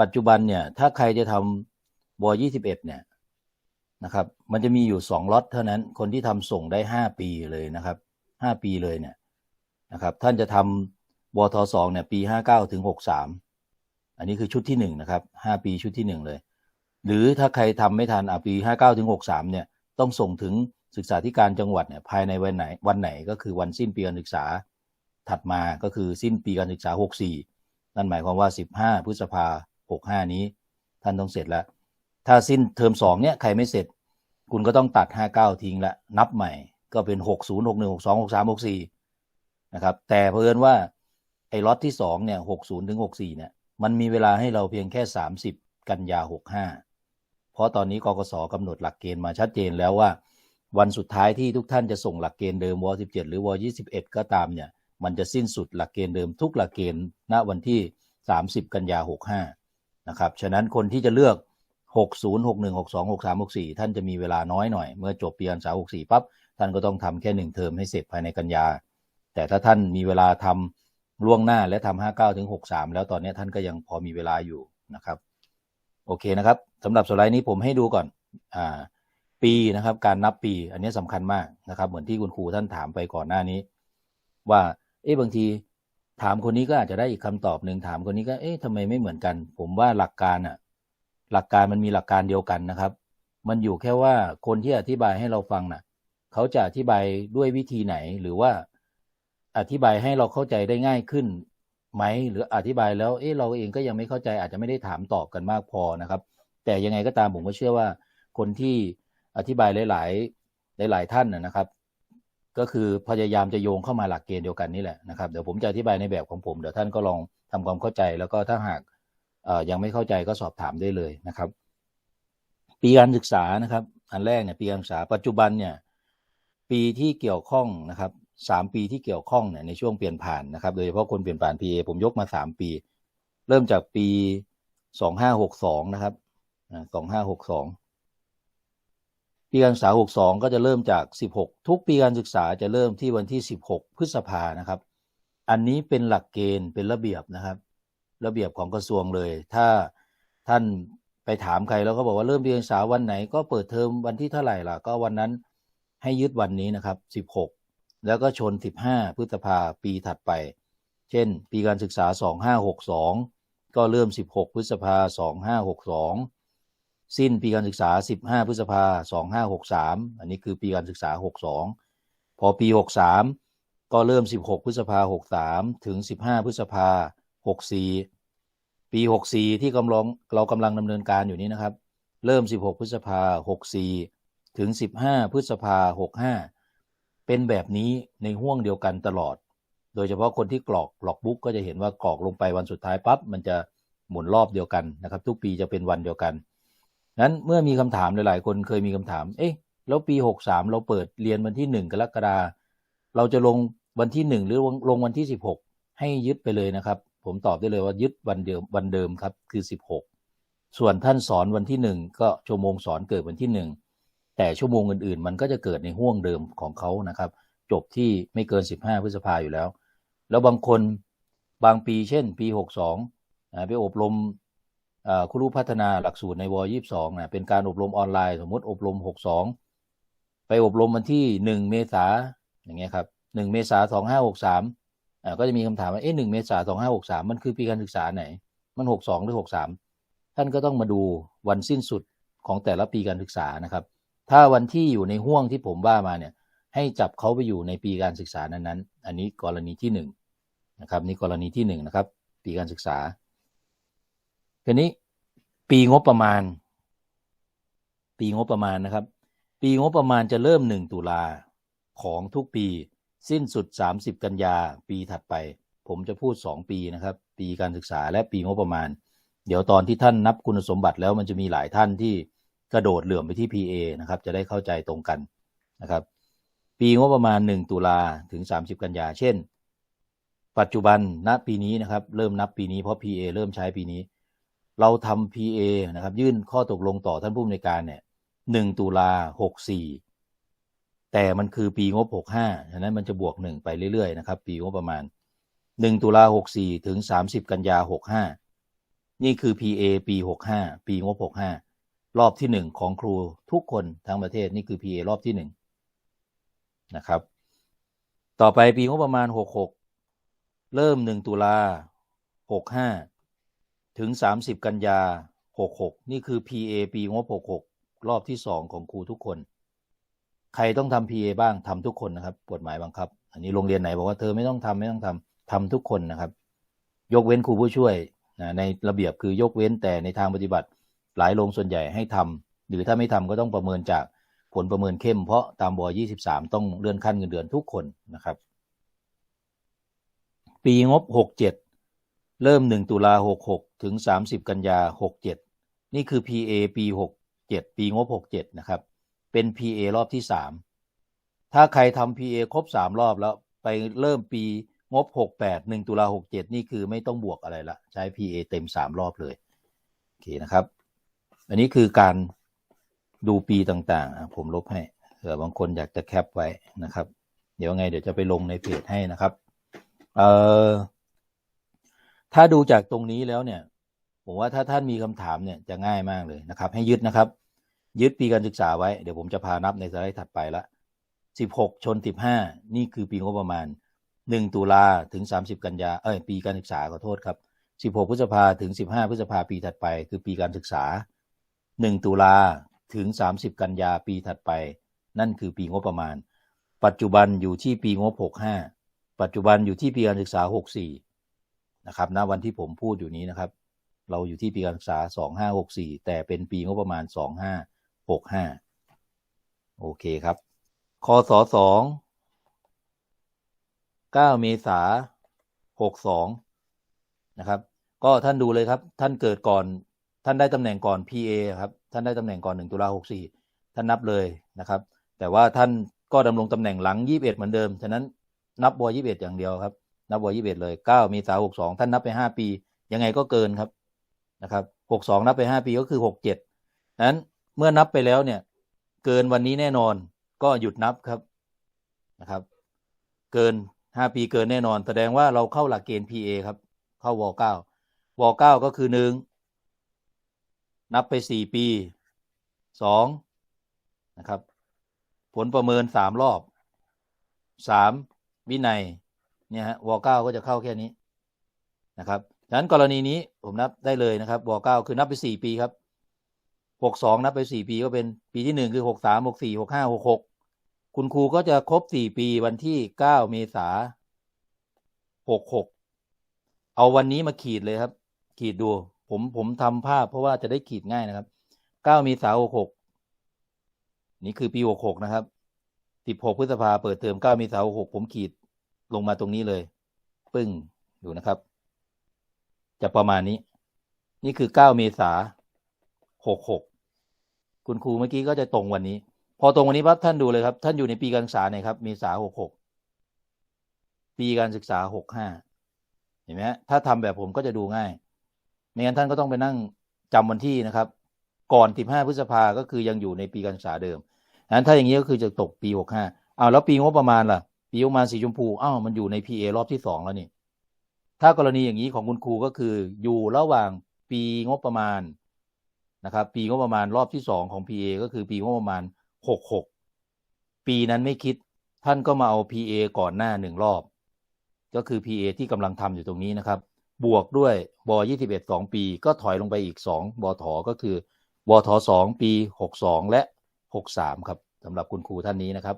ปัจจุบันเนี่ย ถ้าใครจะทำวยี่สิบเอ็ดเนี่ยนะครับ มันจะมีอยู่สองล็อตเท่านั้น คนที่ทำส่งได้ห้าปีเลยนะครับห้าปีเลยเนี่ยนะครับ ท่านจะทำวทสองเนี่ย ปีห้าเก้าถึงหกสามอันนี้คือชุดที่หนึ่งนะครับห้าปีชุดที่หนึ่งเลย หรือถ้าใครทำไม่ทันอะปีห้าเก้าถึงหกสามเนี่ย ต้องส่งถึงศึกษาธิการจังหวัดเนี่ยภายในวันไหนวันไหนก็คือวันสิ้นปีการศึกษาถัดมาก็คือสิ้นปีการศึกษา 64 นั่นหมายความว่า 15 พฤษภา 65 นี้ ท่านต้องเสร็จแล้ว ถ้าสิ้นเทอม2เนี่ยใครไม่เสร็จ คุณก็ต้องตัด 59 ทิ้งละ นับใหม่ก็เป็น 60 61 62 63 64 นะครับ แต่เพิ่นว่าไอ้ล็อตที่2เนี่ย60ถึง64 เนี่ย มันมีเวลาให้เราเพียงแค่ 30 กันยา 65 เพราะตอนนี้กกสกำหนดหลักเกณฑ์มาชัดเจนแล้วว่า วันสุดท้ายที่ทุกท่านจะส่งหลักเกณฑ์เดิมว17หรือว21 ก็ตามเนี่ยมันจะสิ้นสุดหลักเกณฑ์เดิมทุกหลักเกณฑ์ณวันที่ 30 กันยา65 นะครับ ฉะนั้นคนที่จะเลือก 60 61 62 63 64 ท่านจะมีเวลาน้อยหน่อย เมื่อจบปีการศึกษา64ปั๊บท่านก็ต้องทำแค่หนึ่งเทอมให้เสร็จภายในกันยา แต่ถ้าท่านมีเวลาทำล่วงหน้าและทำ59ถึง63 แล้วตอนนี้ท่านก็ยังพอมีเวลาอยู่นะครับ โอเคนะครับสำหรับสไลด์นี้ผมให้ดูก่อนอ่าปีนะครับ การนับปี อันนี้สำคัญมากนะครับ เหมือนที่คุณครูท่านถามไปก่อนหน้านี้ ว่าเอ๊ะบางที ถามคนนี้ก็อาจจะได้อีกคำตอบหนึ่งถามคนนี้ก็ เอ๊ะทำไมไม่เหมือนกัน ผมว่าหลักการอะหลักการมันมีหลักการเดียวกันนะครับ มันอยู่แค่ว่าคนที่อธิบายให้เราฟังน่ะ เขาจะอธิบายด้วยวิธีไหน หรือว่าอธิบายให้เราเข้าใจได้ง่ายขึ้นไหม หรืออธิบายแล้ว เอ๊ะเราเองก็ยังไม่เข้าใจ อาจจะไม่ได้ถามตอบกันมากพอนะครับ แต่ยังไงก็ตามผมก็เชื่อว่า คนที่อธิบายหลาย ๆ หลาย ๆ ท่านนะครับ ก็คือพยายามจะโยงเข้ามาหลักเกณฑ์เดียวกันนี่แหละนะครับเดี๋ยวผมจะอธิบายในแบบของผมเดี๋ยวท่านก็ลองทำความเข้าใจแล้วก็ถ้าหากยังไม่เข้าใจก็สอบถามได้เลยนะครับ ปีการศึกษานะครับ อันแรกเนี่ยปีการศึกษาปัจจุบันเนี่ยปีที่เกี่ยวข้องนะครับสามปีที่เกี่ยวข้องเนี่ยในช่วงเปลี่ยนผ่านนะครับ โดยเฉพาะคนเปลี่ยนผ่าน PA ผมยกมาสามปี เริ่มจากปีสองห้าหกสองนะครับสองห้าหกสอง ปีการศึกษา 62 ก็จะเริ่มจาก 16 ทุกปีการศึกษาจะเริ่มที่วันที่ 16 พฤษภานะครับ อันนี้เป็นหลักเกณฑ์เป็นระเบียบนะครับ ระเบียบของกระทรวงเลย ถ้าท่านไปถามใครแล้วก็บอกว่าเริ่มปีการศึกษาวันไหนก็เปิดเทอมวันที่เท่าไหร่ล่ะก็วันนั้นให้ยึดวันนี้นะครับ 16 แล้วก็ชน 15 พฤษภาปีถัดไป เช่น ปีการศึกษา 2562 ก็เริ่ม 16 พฤษภา2562 สิ้นปีการศึกษา 15 พฤษภา 2563 อันนี้คือปีการศึกษา 62 พอปี 63 ก็เริ่ม 16 พฤษภา 63 ถึง 15 พฤษภา 64 ปี 64 ที่กำลังเรากำลังดำเนินการอยู่นี้นะครับ เริ่ม 16 พฤษภา 64 ถึง 15 พฤษภา 65 เป็นแบบนี้ในห่วงเดียวกันตลอด โดยเฉพาะคนที่กรอกกรอกบุ๊กก็จะเห็นว่ากรอกลงไปวันสุดท้ายปั๊บมันจะหมุนรอบเดียวกันนะครับ ทุกปีจะเป็นวันเดียวกัน นั้นเมื่อมีคำถามหลายๆ คนเคยมีคำถาม เอ๊ะ แล้วปีหกสามเราเปิดเรียนวันที่หนึ่งกรกฎาเราจะลงวันที่หนึ่งหรือลงวันที่สิบหกให้ยึดไปเลยนะครับ ผมตอบได้เลยว่ายึดวันเดิมวันเดิมครับคือสิบหกส่วนท่านสอนวันที่หนึ่งก็ชั่วโมงสอนเกิดวันที่หนึ่งแต่ชั่วโมงอื่นๆ มันก็จะเกิดในห่วงเดิมของเขานะครับ จบที่ไม่เกินสิบห้าพฤษภาอยู่แล้ว แล้วบางคนบางปีเช่น ปีหกสองไปอบรม ครูพัฒนาหลักสูตรในวยี่สองนะเป็นการอบรมออนไลน์ สมมติอบรมหกสองไปอบรมวันที่หนึ่งเมษาอย่างเงี้ยครับหนึ่งเมษาสองห้าหกสามก็จะมีคำถามว่าเอ๊ะหนึ่งเมษาสองห้าหกสามมันคือปีการศึกษาไหน มันหกสองหรือหกสามท่านก็ต้องมาดูวันสิ้นสุดของแต่ละปีการศึกษานะครับ ถ้าวันที่อยู่ในห่วงที่ผมว่ามาเนี่ย ให้จับเขาไปอยู่ในปีการศึกษานั้นๆ อันนี้กรณีที่หนึ่งนะครับ นี่กรณีที่หนึ่งนะครับ ปีการศึกษา ทีนี้ปีงบประมาณ ปีงบประมาณนะครับ ปีงบประมาณจะเริ่มหนึ่งตุลาของทุกปี สิ้นสุด 30 กันยาปีถัดไป ผมจะพูด 2 ปีนะครับ ปีการศึกษาและปีงบประมาณ เดี๋ยวตอนที่ท่านนับคุณสมบัติแล้วมันจะมีหลายท่านที่กระโดดเหลื่อมไปที่ PA นะครับ จะได้เข้าใจตรงกันนะครับ ปีงบประมาณ 1 ตุลาถึง 30 กันยาเช่น ปัจจุบันณปีนี้นะครับ เริ่มนับปีนี้เพราะ PA เริ่มใช้ปีนี้ เราทำ PA นะครับ ยื่นข้อตกลงต่อท่านผู้อำนวยการเนี่ยหนึ่งตุลาหกสี่แต่มันคือปีงบหกห้าฉะนั้นมันจะบวกหนึ่งไปเรื่อยๆนะครับ ปีงบประมาณหนึ่งตุลาหกสี่ถึงสามสิบกันยาหกห้านี่คือ PA ปี65ปีงบ65รอบที่หนึ่งของครูทุกคนทั้งประเทศนี่คือ PA รอบที่หนึ่งนะครับ ต่อไปปีงบประมาณ66เริ่ม1ตุลา65 ถึง 30 กันยา 66 นี่คือ PA ปีงบ 66 รอบที่2ของครูทุกคน ใครต้องทำ PA บ้างทำทุกคนนะครับ กฎหมายบังคับ อันนี้โรงเรียนไหนบอกว่าเธอไม่ต้องทำไม่ต้องทำทำทุกคนนะครับ ยกเว้นครูผู้ช่วยนะในระเบียบคือยกเว้นแต่ในทางปฏิบัติ หลายโรงส่วนใหญ่ให้ทำหรือถ้าไม่ทำก็ต้องประเมินจากผลประเมินเข้มเพราะตามบอ23 ต้องเลื่อนขั้นเงินเดือนทุกคนนะครับ ปีงบ 67 เริ่ม 1 ตุลา66 ถึง 30 กันยา 67 นี่คือ PA ปี 67 ปีงบ 67 นะครับ เป็น PA รอบที่ 3 ถ้าใครทำ PA ครบ 3 รอบแล้วไปเริ่มปีงบ 68 1 ตุลา 67 นี่คือไม่ต้องบวกอะไรละ ใช้ PA เต็ม 3 รอบเลย โอเคนะครับ อันนี้คือการดูปีต่างๆ ผมลบให้เผื่อบางคนอยากจะแคปไว้นะครับ เดี๋ยวไงเดี๋ยวจะไปลงในเพจให้นะครับ เอ่อ ถ้าดูจากตรงนี้แล้วเนี่ย ผมว่าถ้าท่านมีคำถามเนี่ยจะง่ายมากเลยนะครับ ให้ยึดนะครับ ยึดปีการศึกษาไว้ เดี๋ยวผมจะพานับในสไลด์ถัดไปละ16ชน15นี่คือปีงบประมาณ1ตุลาถึง30กันยาเอ้ยปีการศึกษาขอโทษครับ16พฤษภาถึง15พฤษภาปีถัดไป คือปีการศึกษา1ตุลาถึง30กันยาปีถัดไป นั่นคือปีงบประมาณ ปัจจุบันอยู่ที่ปีงบ65ปัจจุบันอยู่ที่ปีการศึกษา64 นะครับณวันที่ผมพูดอยู่นี้นะครับ เราอยู่ที่ปีการศึกษา 2564 แต่เป็นปีงบประมาณ 2565 โอเคครับคศ2 9 เมษา62 นะครับ ก็ท่านดูเลยครับ ท่านเกิดก่อน ท่านได้ตำแหน่งก่อน PA ครับ ท่านได้ตำแหน่งก่อน 1 ตุลา64 ท่านนับเลยนะครับ แต่ว่าท่านก็ดำรงตำแหน่งหลัง 21 เหมือนเดิม ฉะนั้นนับบว21 อย่างเดียวครับ นับวอยี่สิบว21เลย9เมษา62ท่านนับไป5ปี ยังไงก็เกินครับนะครับ62นับไป5ปีก็คือ67นั้นเมื่อนับไปแล้วเนี่ย เกินวันนี้แน่นอนก็หยุดนับครับนะครับ เกิน5ปีเกินแน่นอน แสดงว่าเราเข้าหลักเกณฑ์ PA ครับ เข้าว9ว9ก็คือ1นับไป4ปี2นะครับ ผลประเมิน3รอบ3วินัย เนี่ยฮะว9ก็จะเข้าแค่นี้นะครับฉะนั้นกรณีนี้ผมนับได้เลยนะครับว9คือนับไป4ปีครับ62นับไป4ปีก็เป็นปีที่1คือ63 64 65 66คุณครูก็จะครบ4ปีวันที่9เมษา66เอาวันนี้มาขีดเลยครับ ขีดดู ผมผมทำภาพเพราะว่าจะได้ขีดง่ายนะครับ9เมษา66นี่คือปี66นะครับ16พฤษภาเปิดเทอม9เมษา66ผมขีด ลงมาตรงนี้เลย ปึ้งดูนะครับ จะประมาณนี้ นี่คือ9เมษา66คุณครูเมื่อกี้ก็จะตรงวันนี้ พอตรงวันนี้ปั๊บท่านดูเลยครับ ท่านอยู่ในปีการศึกษาไหนครับ เมษา66ปีการศึกษา65เห็นไหมถ้าทำแบบผมก็จะดูง่ายไม่งั้นท่านก็ต้องไปนั่งจำวันที่นะครับ ก่อน15พฤษภาก็คือยังอยู่ในปีการศึกษาเดิมนั้นถ้าอย่างนี้ก็คือจะตกปี65อ้าวแล้วปีงบประมาณล่ะ ปีงบประมาณสีชมพูอ้าวมันอยู่ใน PA รอบที่2แล้วนี่ ถ้ากรณีอย่างนี้ของคุณครูก็คือ อยู่ระหว่างปีงบประมาณนะครับ ปีงบประมาณรอบที่2ของ PA ก็คือปีงบประมาณ66ปีนั้นไม่คิดท่านก็มาเอา PA ก่อนหน้าหนึ่งรอบ ก็คือ PA ที่กำลังทำอยู่ตรงนี้นะครับ บวกด้วยบ21 2 ปี ก็ถอยลงไปอีก 2บทก็คือบท2ปี 62 และ 63 ครับสำหรับคุณครูท่านนี้นะครับ